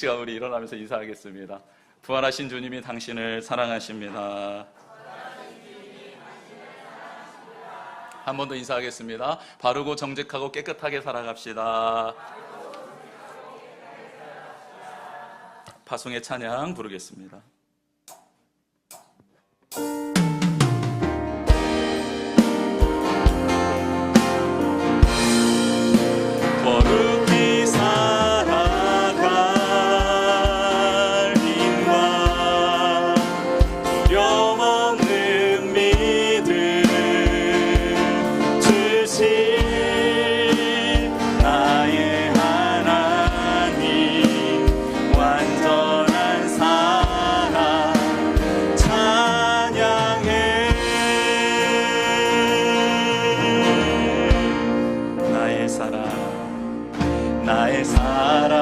시간 우리 일어나면서 인사하겠습니다. 부활하신 주님이 당신을 사랑하십니다. 한 번 더 인사하겠습니다. 바르고 정직하고 깨끗하게 살아갑시다. 파송의 찬양 부르겠습니다. 나의 사랑.